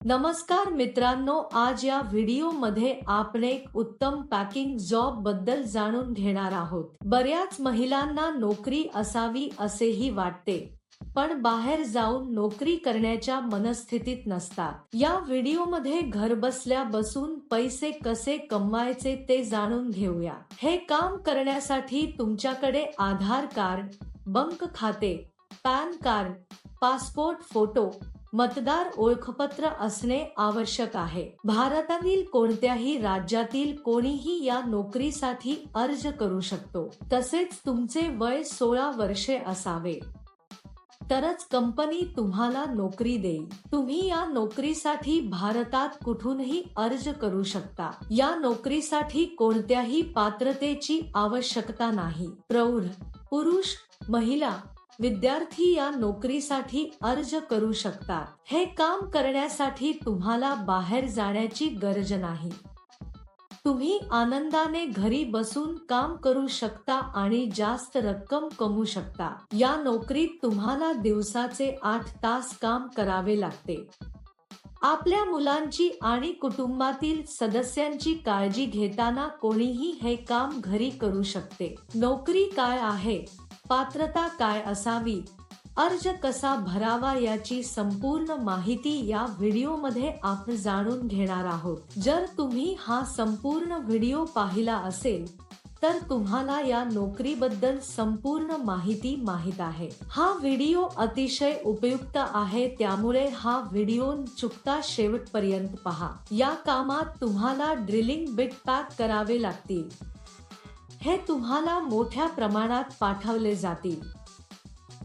नमस्कार मित्रांनो आज या व्हिडिओमध्ये आपण एक उत्तम पॅकिंग जॉबबद्दल जाणून घेणार आहोत. बऱ्याच महिलांना नोकरी असावी असेही वाटते पण बाहेर जाऊन नोकरी करण्याच्या मनस्थितीत नसतात. या व्हिडिओमध्ये घर बसल्या बसून पैसे कसे कमवायचे ते जाणून घेऊया. हे काम करण्यासाठी तुमच्याकडे आधार कार्ड बंक खाते पॅन कार्ड पासपोर्ट फोटो मतदार ओळखपत्र असणे आवश्यक आहे. भारतातील कोणत्याही राज्यातील कोणीही या नोकरीसाठी अर्ज करू शकतो. तसेच तुमचे वय सोळा वर्षे असावे. तरच कंपनी तुम्हाला नोकरी देईल. तुम्ही या नोकरीसाठी भारतात कुठूनही अर्ज करू शकता. या नोकरीसाठी कोणत्याही पात्रतेची आवश्यकता नाही. प्रौढ पुरुष महिला विद्यार्थी या नोकरीसाठी अर्ज करू शकतात. हे काम करण्यासाठी तुम्हाला बाहेर जाण्याची गरज नाही. तुम्ही आनंदाने घरी बसून काम करू शकता आणि जास्त रक्कम कमवू शकता. या नोकरीत तुम्हाला दिवसाचे आठ तास काम करावे लागते. आपल्या मुलांची आणि कुटुंबातील सदस्यांची काळजी घेताना कोणीही हे काम घरी करू शकते. नोकरी काय आहे? पात्रता काय असावी? अर्ज कसा भरावा याची संपूर्ण माहिती या व्हिडिओमध्ये आपण जाणून घेणार आहोत. जर तुम्ही हा संपूर्ण व्हिडिओ पाहिला असेल तर तुम्हाला या नोकरीबद्दल संपूर्ण माहिती माहीत आहे. हा व्हिडिओ अतिशय उपयुक्त आहे त्यामुळे हा व्हिडिओ चुकता शेवटपर्यंत पहा. या कामात तुम्हाला ड्रिलिंग बिट पॅक करावे लागतील. हे तुम्हाला मोठ्या प्रमाणात पाठवले जातील.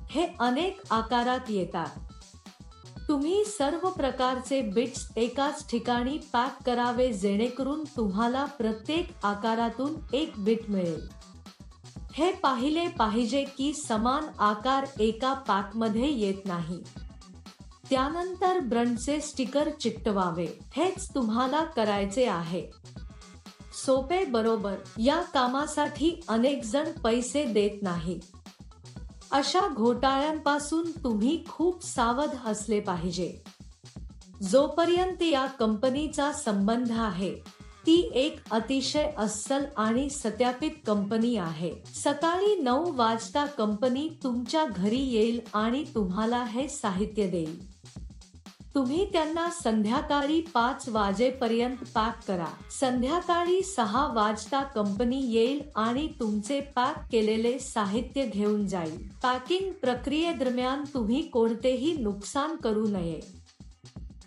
हे अनेक आकारात येतात. तुम्ही सर्व प्रकारचे बिट्स एकाच ठिकाणी पॅक करावे जेणेकरून तुम्हाला प्रत्येक आकारातून एक बिट मिळेल. हे पाहिले पाहिजे की समान आकार एका पॅकमध्ये येत नाही. त्यानंतर ब्रंडचे स्टिकर चिकटवावे. हेच तुम्हाला करायचे आहे. सोपे बरोबर या कामासाठी अनेक जण पैसे देत नाहीत अशा घोटाळ्यांपासून तुम्ही खूप सावध असले पाहिजे. जोपर्यंत या कंपनीचा संबंध आहे ती एक अतिशय अस्सल आणि सत्यापित कंपनी आहे. सकाळी नऊ वाजता कंपनी तुमच्या घरी येईल आणि तुम्हाला हे साहित्य देईल. तुम्ही त्यांना संध्याकाळी पाच वाजेपर्यंत पॅक करा. संध्याकाळी सहा वाजता कंपनी येईल आणि तुमचे पॅक केलेले साहित्य घेऊन जाईल. पॅकिंग प्रक्रियेदरम्यान तुम्ही कोणतेही नुकसान करू नये.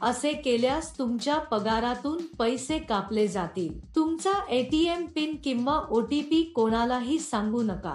असे केल्यास तुमच्या पगारातून पैसे कापले जातील. तुमचा एटीएम पिन किंवा ओटीपी कोणालाही सांगू नका.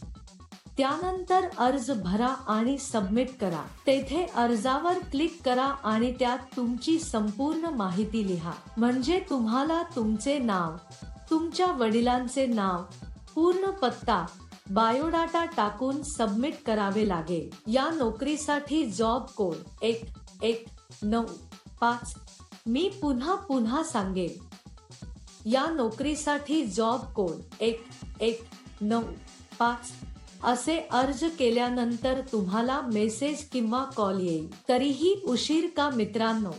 त्यानंतर अर्ज भरा आणि सबमिट करा. तेथे अर्जावर क्लिक करा आणि त्यात तुमची संपूर्ण माहिती लिहा. म्हणजे तुम्हाला तुमचे नाव तुमच्या वडिलांचे नाव पूर्ण पत्ता बायोडाटा टाकून सबमिट करावे लागेल या नोकरीसाठी जॉब कोड एक एक नऊ पाच मी पुन्हा पुन्हा सांगेन. या नोकरीसाठी जॉब कोड एक एक नऊ पाच असे अर्ज केल्यानंतर तुम्हाला मेसेज किंवा कॉल येईल. तरीही उशीर का मित्रांनो?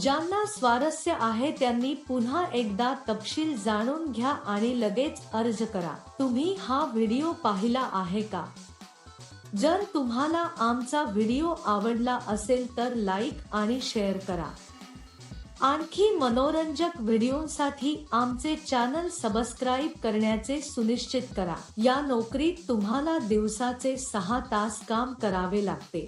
ज्यांना स्वारस्य आहे त्यांनी पुन्हा एकदा तपशील जाणून घ्या आणि लगेच अर्ज करा. तुम्ही हा व्हिडिओ पाहिला आहे का? जर तुम्हाला आमचा व्हिडिओ आवडला असेल तर लाईक आणि शेअर करा. आणखी मनोरंजक व्हिडिओसाठी आमचे चॅनल सबस्क्राईब करण्याचे सुनिश्चित करा. या नोकरीत तुम्हाला दिवसाचे सहा तास काम करावे लागते.